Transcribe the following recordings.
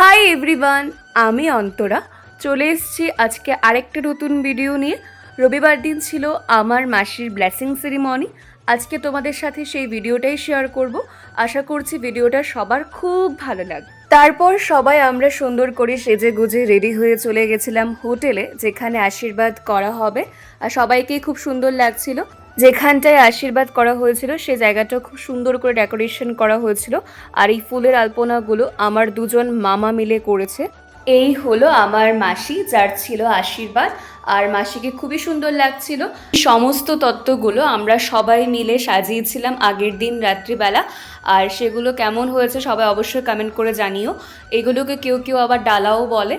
Hi everyone আমি অন্তরা। চলে এসেছি আজকে আরেকটা নতুন ভিডিও নিয়ে। রবিবার দিন ছিল আমার মাসির ব্লেসিং সেরিমনি আজকে তোমাদের সাথে সেই ভিডিওটাই শেয়ার করব। আশা করছি ভিডিওটা সবার খুব ভালো লাগবে তারপর সবাই আমরা সুন্দর করে সেজে গুজে রেডি হয়ে চলে গেছিলাম হোটেলে যেখানে আশীর্বাদ করা হবে। আর সবাইকেই খুব সুন্দর লাগছিল। যেখানটায় আশীর্বাদ করা হয়েছিল, সে জায়গাটা খুব সুন্দর করে ডেকোরেশন করা হয়েছিল। আর এই ফুলের আলপনাগুলো আমার দুজন মামা মিলে করেছে। এই হলো আমার মাসি, যার ছিল আশীর্বাদ। আর মাসিকে খুবই সুন্দর লাগছিল। সমস্ত তত্ত্বগুলো আমরা সবাই মিলে সাজিয়েছিলাম আগের দিন রাত্রিবেলা। আর সেগুলো কেমন হয়েছে সবাই অবশ্যই কমেন্ট করে জানিও। এগুলোকে কেউ কেউ আবার ডালাও বলে।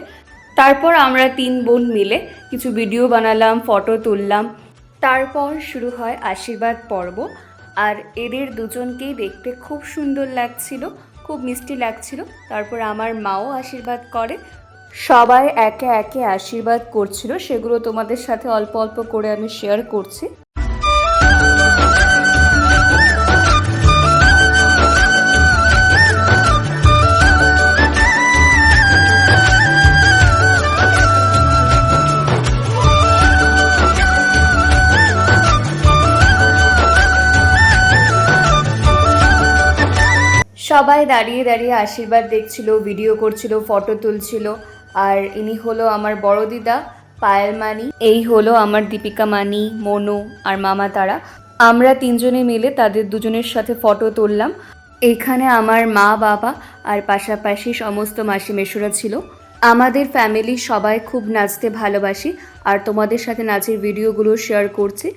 তারপর আমরা তিন বোন মিলে কিছু ভিডিও বানালাম ফটো তুললাম। তারপর শুরু হয় আশীর্বাদ পর্ব। আর এদের দুজনকেই দেখতে খুব সুন্দর লাগছিল, খুব মিষ্টি লাগছিল। তারপর আমার মাও আশীর্বাদ করে। সবাই একে একে আশীর্বাদ করছিল, সেগুলো তোমাদের সাথে অল্প অল্প করে আমি শেয়ার করছি। সবাই দাঁড়িয়ে দাঁড়িয়ে আশীর্বাদ দেখছিল ভিডিও করছিল ফটো তুলছিল। আর ইনি হলো আমার বড় দিদা, পায়েল মানি। এই হলো আমার দীপিকা মানি, মনু আর মামা তারা। আমরা তিনজনে মিলে তাদের দুজনের সাথে ফটো তুললাম। এখানে আমার মা, বাবা আর পাশাপাশি সমস্ত মাসি মেশুরা ছিল। আমাদের ফ্যামিলি সবাই খুব নাচতে ভালোবাসি। আর তোমাদের সাথে নাচের ভিডিওগুলো শেয়ার করছি।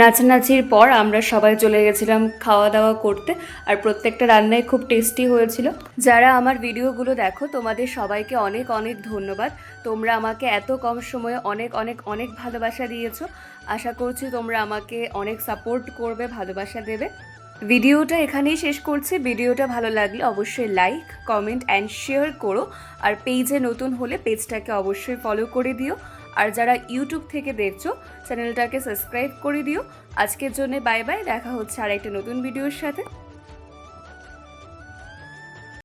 নাচানাচির পর আমরা সবাই চলে গেছিলাম খাওয়া দাওয়া করতে আর প্রত্যেকটা রান্নাই খুব টেস্টি হয়েছিল। যারা আমার ভিডিওগুলো দেখো, তোমাদের সবাইকে অনেক অনেক ধন্যবাদ। তোমরা আমাকে এত কম সময়ে অনেক অনেক অনেক ভালোবাসা দিয়েছ। আশা করছি তোমরা আমাকে অনেক সাপোর্ট করবে, ভালোবাসা দেবে। ভিডিওটা এখানেই শেষ করছি। ভিডিওটা ভালো লাগলে অবশ্যই লাইক কমেন্ট অ্যান্ড শেয়ার করো। আর পেজে নতুন হলে পেজটাকে অবশ্যই ফলো করে দিও। আর যারা ইউটিউব থেকে দেখছ, চ্যানেলটাকে সাবস্ক্রাইব করে দিও। আজকের জন্য বাই বাই, দেখা হচ্ছে আর একটা নতুন ভিডিওর সাথে।